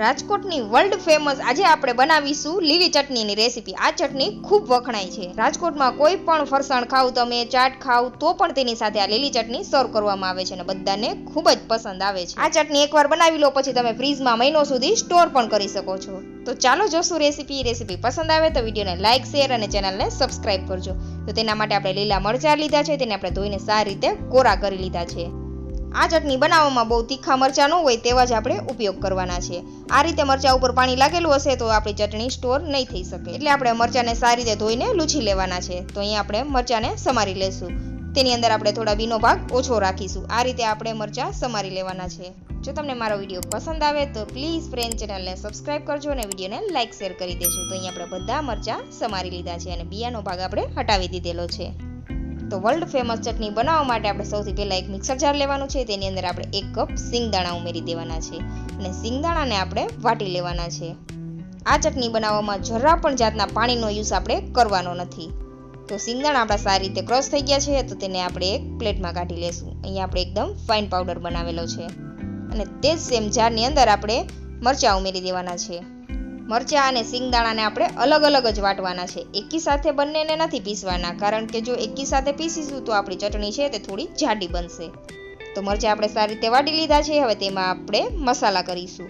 રાજકોટની world famous આજે આપણે બનાવીશું લીલી ચટણીની રેસીપી. આ ચટણી ખૂબ વખણાય છે. રાજકોટમાં કોઈ પણ ફરસાણ ખાવ, તમે ચાટ ખાવ, તો પણ તેની સાથે આ લીલી ચટણી સર્વ કરવામાં આવે છે અને બધાને ખૂબ જ પસંદ આવે છે. આ ચટણી એકવાર બનાવી લો, પછી તમે ફ્રીજમાં મહિનો સુધી સ્ટોર પણ કરી શકો છો. તો ચાલો જોશું રેસીપી. રેસીપી પસંદ આવે તો વિડીયોને લાઇક શેર અને ચેનલને સબસ્ક્રાઇબ કરજો. તો તેના માટે આપણે લીલા મરચાં લીધા છે, તેને આપણે ધોઈને સારી રીતે કોરા કરી લીધા છે. આ ચટણી બનાવવામાં બહુ તીખા મરચાં ન હોય તેવા જ આપણે ઉપયોગ કરવાના છે. આ રીતે મરચાં ઉપર પાણી લાગેલું હશે તો આપણી ચટણી સ્ટોર નહીં થઈ શકે. એટલે આપણે મરચાંને સારી રીતે ધોઈને લૂછી લેવાના છે. તો અહીંયા આપણે મરચાંને સમારી લેશું. તેની અંદર આપણે થોડા બીનો ભાગ ઓછો રાખીશું. આ રીતે આપણે મરચાં સમારી લેવાના છે. જો તમને મારો વીડિયો પસંદ આવે તો પ્લીઝ ફ્રેન્ડ ચેનલને સબસ્ક્રાઇબ કરજો અને વિડીયોને લાઇક શેર કરી દેજો. તો અહીંયા આપણે બધા મરચાં સમારી લીધા છે અને બિયાનો ભાગ આપણે હટાવી દીધેલો છે. તો વર્લ્ડ ફેમસ ચટણી બનાવવા માટે આપણે સૌથી પહેલાં એક મિક્સર જાર લેવાનું છે. તેની અંદર આપણે એક કપ સિંગદાણા ઉમેરી દેવાના છે અને સિંગદાણાને આપણે વાટી લેવાના છે. આ ચટણી બનાવવામાં જરા પણ જાતના પાણીનો યુઝ આપણે કરવાનો નથી. તો સિંગદાણા આપણા સારી રીતે ક્રશ થઈ ગયા છે તો તેને આપણે એક પ્લેટમાં કાઢી લેશું. અહીંયા આપણે એકદમ ફાઇન પાવડર બનાવેલો છે. અને તે જ સેમ જારની અંદર આપણે મરચાં ઉમેરી દેવાના છે. મરચાં અને સિંગદાણાને આપણે અલગ અલગ જ વાટવાના છે. એકી સાથે બંનેને નથી પીસવાના, કારણ કે જો એકી સાથે પીસીશું તો આપણી ચટણી છે તે થોડી જાડી બનશે. તો મરચાં આપણે સારી રીતે વાટી લીધા છે, હવે તેમાં આપણે મસાલા કરીશું.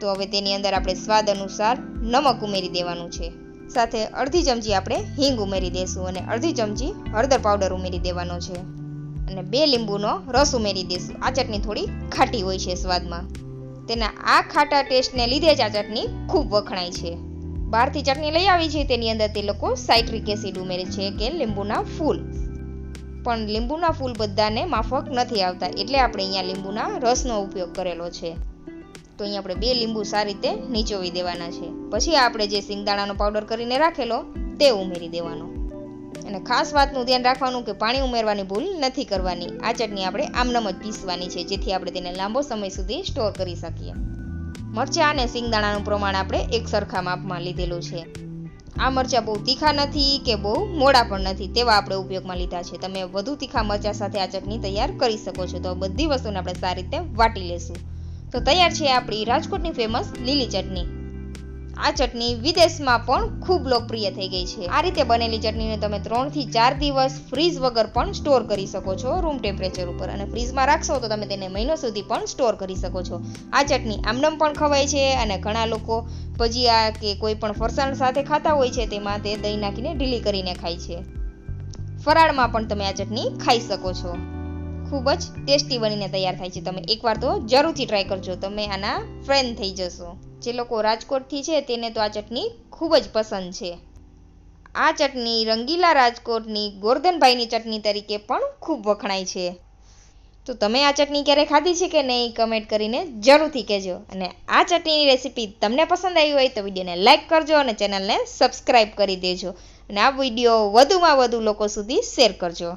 તો હવે તેની અંદર આપણે સ્વાદ અનુસાર નમક ઉમેરી દેવાનું છે. સાથે અડધી ચમચી આપણે હિંગ ઉમેરી દઈશું અને અડધી ચમચી હળદર પાવડર ઉમેરી દેવાનો છે. અને બે લીંબુનો રસ ઉમેરી દઈશું આ ચટણી થોડી ખાટી હોય છે સ્વાદમાં. તેના આ ખાટા ટેસ્ટને લીધે જ આ ચટણી ખૂબ વખણાય છે. બહારથી ચટણી લઈ આવી છે, તેની અંદર તે લોકો સાઇટ્રિક એસિડ ઉમેરે છે કે લીંબુના ફૂલ. પણ લીંબુના ફૂલ બધાને માફક નથી આવતા, એટલે આપણે અહીંયા લીંબુના રસનો ઉપયોગ કરેલો છે. તો અહીંયા આપણે બે લીંબુ સારી રીતે નીચોવી દેવાના છે. પછી આપણે જે સિંગદાણાનો પાવડર કરીને રાખેલો, તે ઉમેરી દેવાનો. અને ખાસ વાતનું ધ્યાન રાખવાનું કે પાણી ઉમેરવાની ભૂલ નથી કરવાની. આ ચટણી આપણે આમનમ જ પીસવાની છે, જેથી આપણે તેને લાંબો સમય સુધી સ્ટોર કરી શકીએ. મરચાં અને સિંગદાણાનું પ્રમાણ આપણે એક સરખા માપમાં લીધેલું છે. આ મરચાં બહુ તીખા નથી કે બહુ મોડા પણ નથી તેવા આપણે ઉપયોગમાં લીધા છે. તમે વધુ તીખા મરચાં સાથે આ ચટણી તૈયાર કરી શકો છો. તો બધી વસ્તુને આપણે સારી રીતે વાટી લેશું. તો તૈયાર છે આપણી રાજકોટની ફેમસ લીલી ચટણી. આ ચટણી વિદેશમાં પણ ખૂબ લોકપ્રિય થઈ ગઈ છે. આ રીતે બનેલી ચટણીને તમે ત્રણથી ચાર દિવસ ફ્રીઝ વગર પણ સ્ટોર કરી શકો છો રૂમ ટેમ્પરેચર ઉપર અને ફ્રીઝમાં રાખશો તો તમે તેને મહિનો સુધી પણ સ્ટોર કરી શકો છો. આ ચટણી આમનમ પણ ખવાય છે અને ઘણા લોકો ભજીયા કે કોઈ પણ ફરસાણ સાથે ખાતા હોય છે તેમાં તે દહીં નાખીને ઢીલી કરીને ખાય છે. ફરાળમાં પણ તમે આ ચટણી ખાઈ શકો છો. ખૂબ જ ટેસ્ટી બનીને તૈયાર થાય છે. તમે એકવાર તો જરૂરથી ટ્રાય કરજો. તમે આના ફ્રેન્ડ થઈ જશો. જે લોકો રાજકોટથી છે, તેને તો આ ચટણી ખૂબ જ પસંદ છે. આ ચટણી રંગીલા રાજકોટની ગોરધનભાઈની ચટણી તરીકે પણ ખૂબ વખણાય છે. તો તમે આ ચટણી ક્યારે ખાધી છે કે નહીં કમેન્ટ કરીને જરૂરથી કહેજો. અને આ ચટણીની રેસીપી તમને પસંદ આવી હોય તો વિડીયોને લાઇક કરજો અને ચેનલને સબસ્ક્રાઈબ કરી દેજો. અને આ વીડિયો વધુમાં વધુ લોકો સુધી શેર કરજો.